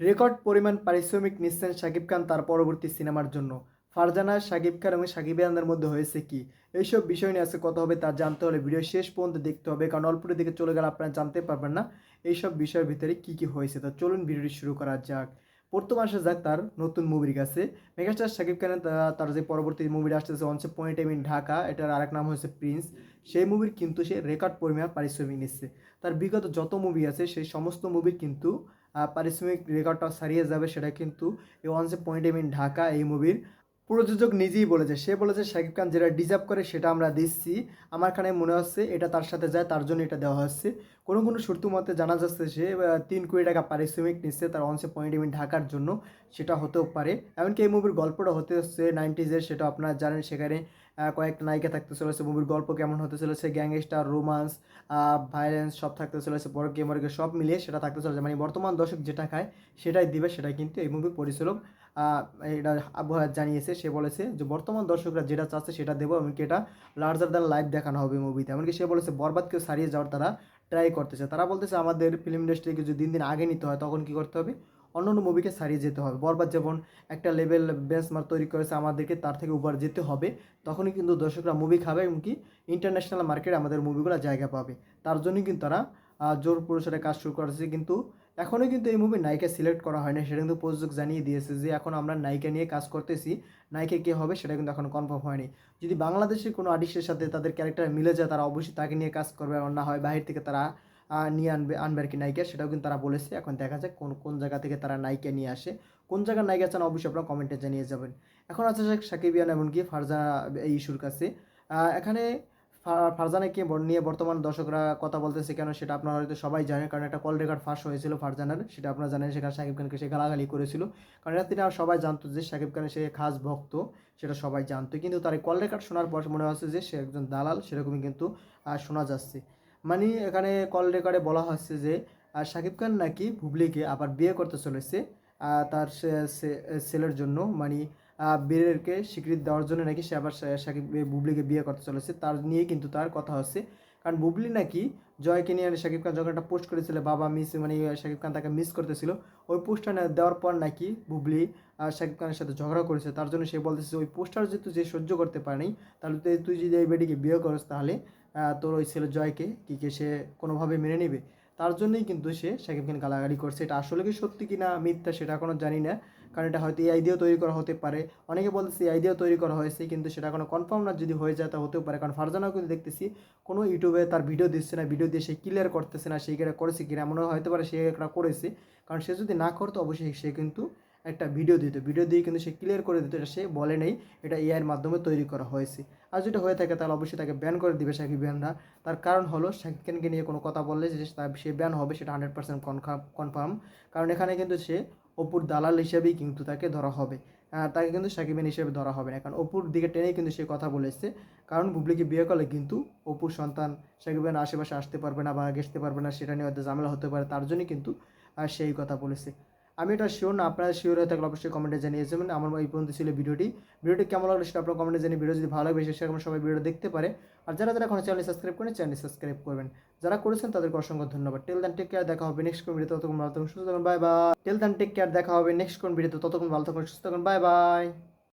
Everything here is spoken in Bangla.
রেকর্ড পরিমাণ পারিশ্রমিক নিচ্ছেন শাকিব খান তার পরবর্তী সিনেমার জন্য। ফারজানা, শাকিব খান এবং শাকিব ইয়ানদের মধ্যে হয়েছে কি? এইসব বিষয় নিয়ে আজকে কথা হবে, তা জানতে হলে ভিডিও শেষ পর্যন্ত দেখতে হবে, কারণ অল্পের দিকে চলে গেলে আপনারা জানতে পারবেন না এইসব বিষয়ের ভিতরে কি কি হয়েছে। তো চলুন ভিডিওটি শুরু করা যাক। প্রথম আসা যাক তার নতুন মুভির কাছে। মেগাস্টার শাকিব খানের তার যে পরবর্তী মুভিটা আসতেছে অনসে পয়েন্ট ইন ঢাকা এটার আরেক নাম হচ্ছে প্রিন্স সেই মুভির কিন্তু সে রেকর্ড পরিমাণ পারিশ্রমিক নিচ্ছে। তার বিগত যত মুভি আছে, সেই সমস্ত মুভির কিন্তু পারিশ্রমিক রেকর্ডটা সারিয়ে যাবে সেটা কিন্তু এই once a point in Dhaka এই মুভির প্রযোজক নিজেই বলেছে সে বলেছে শাকিব খান যেটা ডিজার্ভ করে সেটা আমরা দিচ্ছি। আমার কানে মনে হচ্ছে এটা তার সাথে যায় তার জন্য এটা দেওয়া হচ্ছে। কোনো কোনো সূত্র মতে জানা যাচ্ছে সে তিন কোটি টাকা পারিশ্রমিক নিচ্ছে তার অনসে পয়েন্ট এমিন ঢাকার জন্য সেটা হতেও পারে। এমনকি এই মুভির গল্পটা হতে হচ্ছে নাইনটিজের সেটা আপনারা জানেন সেখানে আহ, কয়েক নায়িকা থাকতে চলেছে। মুভির গল্প কেমন হতে চলেছে গ্যাংস্টার রোমান্স ভায়োলেন্স সব থাকতে চলেছে বড় গেমারকে সব মিলিয়ে সেটা থাকতে চলেছে। মানে বর্তমান দর্শক যেটা খায় সেটাই দিবে সেটাই কিন্তু এই মুভির পরিচালক এটা আবহাওয়া জানিয়েছে, সে বলেছে যে বর্তমান দর্শকরা যেটা চাচ্ছে সেটা দেবো এমনকি এটা লার্জার দ্যান লাইভ দেখানো হবে মুভিতে এমনকি সে বলেছে বরবাদকে সারিয়ে যাওয়ার তারা ট্রাই করতেছে। তারা বলতেছে আমাদের ফিল্ম ইন্ডাস্ট্রিকে যদি দিন দিন আগে নিতে হয় তখন কি করতে হবে? অন্য অন্য মুভিকে সারিয়ে যেতে হবে। বরবাদ যেমন একটা লেভেল বেঞ্চমার্ক তৈরি করেছে আমাদেরকে, তার থেকে উপর যেতে হবে, তখনই কিন্তু দর্শকরা মুভি খাবে এমনকি ইন্টারন্যাশনাল মার্কেটে আমাদের মুভিগুলো জায়গা পাবে। তার জন্যই কিন্তু তারা জোর পুরুষেরা কাজ শুরু করেছে। কিন্তু এখনও কিন্তু এই মুভি নায়িকা সিলেক্ট করা হয়নি। সেটা কিন্তু প্রযোজক জানিয়ে দিয়েছে যে এখন আমরা নায়িকা নিয়ে কাজ করতেছি, নায়িকা কে হবে সেটা কিন্তু এখন কনফার্ম হয়নি। যদি বাংলাদেশের কোনো আর্টিস্টের সাথে তাদের ক্যারেক্টার মিলে যায়, তারা অবশ্যই তাকে নিয়ে কাজ করবে আর না হয় বাহির থেকে তারা নিয়ে আনবে আনবে আর কি নায়িকা। সেটাও কিন্তু তারা বলেছে। এখন দেখা যাক কোন কোন জায়গা থেকে তারা নায়িকা নিয়ে আসে। কোন জায়গার নায়িকা চান অবশ্যই আপনারা কমেন্টে জানিয়ে যাবেন। এখন আছে যে সাকিব ইয়ান এমনকি ফারজা এই ইস্যুর কাছে। এখানে ফারজানাকে নিয়ে বর্তমান দর্শকরা কথা বলতেছে কেন সেটা আপনারা হয়তো সবাই জানেন, কারণ একটা কল রেকর্ড ফাঁস হয়েছিল ফারজানার, সেটা আপনারা জানেন সেখানে সাকিব খানকে সে গালাগালি করেছিল। কারণ এটা তিনি আর সবাই জানতো যে সাকিব খানের সে খাস ভক্ত, সেটা সবাই জানতো। কিন্তু তার কল রেকর্ড শোনার পর মনে হচ্ছে যে সে একজন দালাল, সেরকমই কিন্তু শোনা যাচ্ছে। মানে এখানে কল রেকর্ডে বলা হচ্ছে যে সাকিব খান নাকি বুবলিকে আবার বিয়ে করতে চলেছে তার ছেলের জন্য। মানে আহ, বিয়েরকে স্বীকৃতি দেওয়ার জন্য নাকি সে আবার বুবলিকে বিয়ে করতে চলেছে। তার নিয়ে কিন্তু তার কথা হচ্ছে। কারণ বুবলি নাকি জয়কে নিয়ে শাকিব খান যখন একটা পোস্ট করেছিল বাবা মিস মানে শাকিব খান তাকে মিস করতেছিল ওই পোস্টটা দেওয়ার পর নাকি বুবলি শাকিব খানের সাথে ঝগড়া করেছে। তার জন্য সে বলতেছে ওই পোস্টার যে তুই যে সহ্য করতে পারেনি তাহলে তুই তুই যদি এই বেটিকে বিয়ে করিস তাহলে তোর ওই ছেলে জয়কে কি কে সে কোনোভাবে মেনে নেবে? তার জন্যই কিন্তু সে শাকিব খান গালাগালি করছে। এটা আসলে কি সত্যি কি না মিথ্যা সেটা এখনও জানি না। কারণ এটা হয়তো এই দিয়েও তৈরি করা হতে পারে। অনেকে বলতেছে এই দিয়েও তৈরি করা হয়েছে, কিন্তু সেটা কোনো কনফার্ম না, যদি হয়ে যায় তা হতেও পারে। কারণ ফারজানাও কিন্তু দেখতেছি কোনো ইউটিউবে তার ভিডিও দিচ্ছে না ভিডিও দিয়ে সে ক্লিয়ার করতেছে না, সে এটা করেছে কিনা, এমনও হতে পারে সে একটা করেছে। কারণ সে যদি না করতো, অবশ্যই সে কিন্তু একটা ভিডিও দিত। ভিডিও দিয়ে কিন্তু সে ক্লিয়ার করে দিত, এটা সে বলে নেই, এটা এআইয়ের মাধ্যমে তৈরি করা হয়েছে। আর যেটা হয়ে থাকে তাহলে অবশ্যই তাকে ব্যান করে দিবে সাকিব ব্যানরা তার কারণ হলো শাকিব খানকে নিয়ে কোনো কথা বললে যে সে ব্যান হবে সেটা হান্ড্রেড পার্সেন্ট কনফার্ম কারণ এখানে কিন্তু সে অপুর দালাল হিসেবেই কিন্তু তাকে ধরা হবে। তাকে কিন্তু সাকিবেন হিসেবে ধরা হবে না। কারণ অপুর দিকে টেনেই কিন্তু সে কথা বলেছে। কারণ বুবলিকে বিয়ে করলে কিন্তু অপুর সন্তান সাকিবেন আশেপাশে আসতে পারবে না বা ঘেসতে পারবে না, সেটা নিয়ে হয়তো ঝামেলা হতে পারে। তার জন্যই কিন্তু সেই কথা বলেছে। আমি এটা শিওর না, আপনারা শিওর হয়ে থাকলে অবশ্যই কমেন্টে জানিয়ে যাবেন। আমার এই পর্যন্ত ছিল ভিডিওটি। ভিডিওটি কেমন লাগল সেটা আপনার কমেন্টে জানিয়ে ভিডিও যদি ভালো লাগে বেশি সেরকম সবাই ভিডিও দেখতে পারে। আর যারা যারা এখন চ্যানেল সাবস্ক্রাইব করেন চ্যানেল সাবস্ক্রাইব করবেন। যারা করেছেন তাদেরকে অসংখ্য ধন্যবাদ। টেল দ্যান টেক কেয়ার দেখা হবে নেক্সট কোন ভিডিও ততক্ষণ ভালো থাকুন, সুস্থ থাকুন bye bye till then take care দেখা হবে নেক্সট কোন ভিডিওতে। ততক্ষণ ভালো থাকুন, সুস্থ থাকুন বাই বাই